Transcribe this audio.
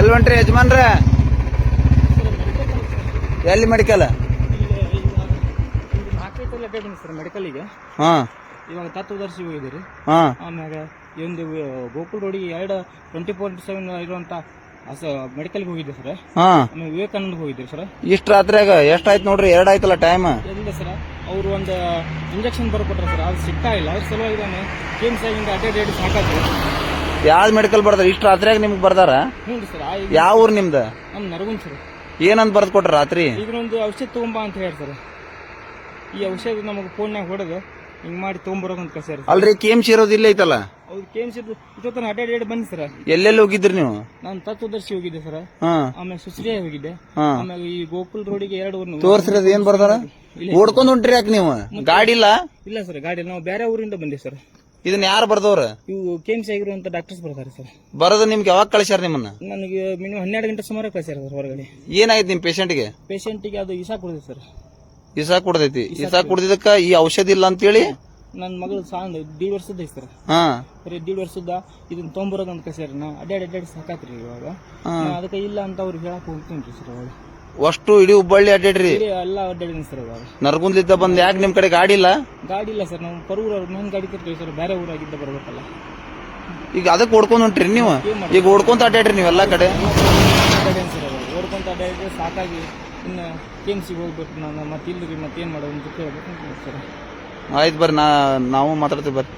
ಎಲ್ಲಿ ಹೊಂಟ್ರಿ ಯಜಮಾನ್ರ ಎಲ್ಲಿ ಮೆಡಿಕಲ್ ಸರ್ ಮೆಡಿಕಲಿಗೆ ಹಾ. ಇವಾಗ ತತ್ವದರ್ಶಿ ಹೋಗಿದ್ದೀರಿ. ಹಾ. ಆಮ್ಯಾಗ ಈ ಒಂದು ಗೋಕುಲ್ ರೋಡಿಗೆ ಎರಡು ಟ್ವೆಂಟಿ ಫೋರ್ ಸೆವೆನ್ ಇರುವಂತ ಅಸ ಮೆಡಿಕಲ್ಗೆ ಹೋಗಿದ್ದೆ ಸರ್. ಹಾ. ಆಮೇಲೆ ವಿವೇಕಾನಂದ ಹೋಗಿದ್ದೀರಿ ಸರ್. ಇಷ್ಟ ರಾತ್ರಿಯಾಗ ಎಷ್ಟಾಯ್ತು ನೋಡ್ರಿ ಎರಡು ಆಯ್ತಲ್ಲ ಟೈಮ್ ಇಲ್ಲ ಸರ್? ಅವರು ಒಂದು ಇಂಜೆಕ್ಷನ್ ಬರ್ಕೊಟ್ರೆ ಸರ್ ಅದು ಸಿಗ್ತಾ ಇಲ್ಲ. ಅದ್ರ ಸಲುವಾಗಿ ನಾನು ಕೇಮ್ಸ್ ಆಗಿಂದ ಡೇಟ್ ಸಾಕಾಗ್ತದೆ. ಯಾವ್ದು ಮೆಡಿಕಲ್ ಬರ್ದಾರ? ಇಷ್ಟ ರಾತ್ರಿಯಾಗ ನಿಮ್ಗೆ ಬರ್ದಾರ? ಹ್ಞೂ ಸರ್ ಯಾವ ಊರ್ ನಿಮ್ದು? ನಮ್ಮ ನರಗುನ್ ಸರ್. ಏನಂತ ಬರ್ದ್ ಕೊಟ್ರ ರಾತ್ರಿ? ಇದ್ರೊಂದು ಔಷಧ ತೊಗೊಂಬಾ ಅಂತ ಹೇಳ್ತಾರೆ ಸರ್. ಈ ಔಷಧ ನಮಗೆ ಫೋನ್ಯಾಗ ಹೊಡೆದು ಹಿಂಗ್ ಮಾಡಿ ತೊಗೊಂಬರೋಕಂತ ಕಳ್ಸ್ಯಾರ ಸರ್. ಅಲ್ರಿ ಕೇಮ್ ಇರೋದು ಇಲ್ಲೇ ಐತಲ್ಲ? ಅವ್ರು ಕೇಮ್ಸ್ ಇಷ್ಟೊತ್ತನ ಅಡ್ಡಾಡಿ ಬನ್ನಿ ಸರ್. ಎಲ್ಲೆಲ್ಲಿ ಹೋಗಿದ್ರಿ ನೀವು? ನಾನು ತತ್ವದರ್ಶಿ ಹೋಗಿದ್ದೆ ಸರ್. ಹಾ. ಆಮೇಲೆ ಸುಶ್ರಿಯ ಹೋಗಿದ್ದೆ. ಹಾ. ಆಮೇಲೆ ಈ ಗೋಕುಲ್ ರೋಡಿಗೆ ಎರಡು ಊರು ತೋರ್ಸ್ರದ್ ಏನ್ ಬರ್ದಾರ. ಓಡ್ಕೊಂಡ್ ಹೊಂಟ್ರಿ ಯಾಕೆ ನೀವು? ಗಾಡಿ ಇಲ್ಲ? ಇಲ್ಲ ಸರ್ ಗಾಡಿ ನಾವು ಬೇರೆ ಊರಿಂದ ಬಂದೆ ಸರ್. ಇದನ್ನ ಯಾರು ಬರ್ದವ್ರ? ಇವು ಆಗಿರೋ ಆಗಿರುವಂತ ಡಾಕ್ಟರ್ಸ್ ಬರ್ತಾರೆ ಸರ್. ಬರೋದು ನಿಮ್ಗೆ ಯಾವಾಗ ಕಳಿಸ್ಯಾರ ನಿಮ್ಮನ್ನ? ನನಗೆ ಮಿನಿಮಮ್ ಹನ್ನೆರಡು ಗಂಟೆ ಸುಮಾರು ಕಳಿಸ್ಯಾರ ಸರ್ ಹೊರಗಡೆ. ಏನಾಯ್ತು ನಿಮ್ ಪೇಷಂಟ್ಗೆ ಪೇಷಂಟಿಗೆ ಅದು ಇಸಾ ಕೊಡಿದೆ ಸರ್. ಇಸಾ ಕುಡ್ದೈತಿ ಇಸಾ ಕುಡ್ದಿದ್ದಕ್ಕ ಈ ಔಷಧಿ ಇಲ್ಲ ಅಂತೇಳಿ? ನನ್ನ ಮಗಳು ಸಾಂದ್ ದೀಡ್ ವರ್ಷದ ಐತೆ ಸರ್. ಹಾ. ಬರೀ ದೀಡ್ ವರ್ಷದ ಇದನ್ನ ತೊಗೊಂಬರೋದಂತ ಕಳ್ಸ್ಯಾರ. ನಾ ಅಡ್ಡಾಡಿ ಅಡ್ಡಾಡಿ ಸಾಕಾತ್ರಿ ಇವಾಗ. ನಾ ಅದಕ್ಕೆ ಇಲ್ಲ ಅಂತ ಅವ್ರಿಗೆ ಹೇಳಕ್ ಹೋಗ್ತೀನಿ ಸರ್ ಅವಾಗ ಅಷ್ಟು ಇಡೀ ಹುಬ್ಬಳ್ಳಿ ಅಡ್ಡಾಡ್ರಿ. ಇಲ್ಲಿ ಎಲ್ಲ ಅಡ್ಡಾಡಿದ್ದೀನಿ ಸರ್ ಇವಾಗ. ನರ್ಗುಂದ್ಲಿದ್ದ ಬಂದ್ ಯಾಕೆ ನಿಮ್ ಕಡೆ ಗಾಡಿ ಇಲ್ಲ? ಗಾಡಿ ಇಲ್ಲ ಸರ್ ನಾವು ಪರೂರ ನನ್ನ ಗಾಡಿ ತರ್ತೀವಿ ಸರ್ ಬೇರೆ ಊರಾಗಿದ್ದ ಬರ್ಬೇಕಲ್ಲ. ಈಗ ಅದಕ್ಕೆ ಓಡ್ಕೊಂಡ್ ಹೊಂಟ್ರಿ ನೀವು? ಈಗ ಓಡ್ಕೊಂತ ಅಡ್ಡಾಡ್ರಿ ನೀವೆಲ್ಲಾ ಕಡೆ. ಅಡ್ಡಾಡೇನು ಸರ್ ಓಡ್ಕೊಂತ ಅಡ್ಡಾಡಿದ್ರೆ ಸಾಕಾಗಿ ಇನ್ನು ಕೇಮ್ಸಿಗೆ ಹೋಗ್ಬೇಕು ನಾನು ಮತ್ತೆ ಇಲ್ಲರಿ ಮತ್ತೇನು ಮಾಡೋದು ಅಂತ ಕೇಳ್ಬೇಕು ಅಂತ ಸರ್. ಆಯ್ತು ಬರ್ರಿ ನಾ ನಾವು ಮಾತಾಡ್ತೀವಿ ಬರ್ರಿ.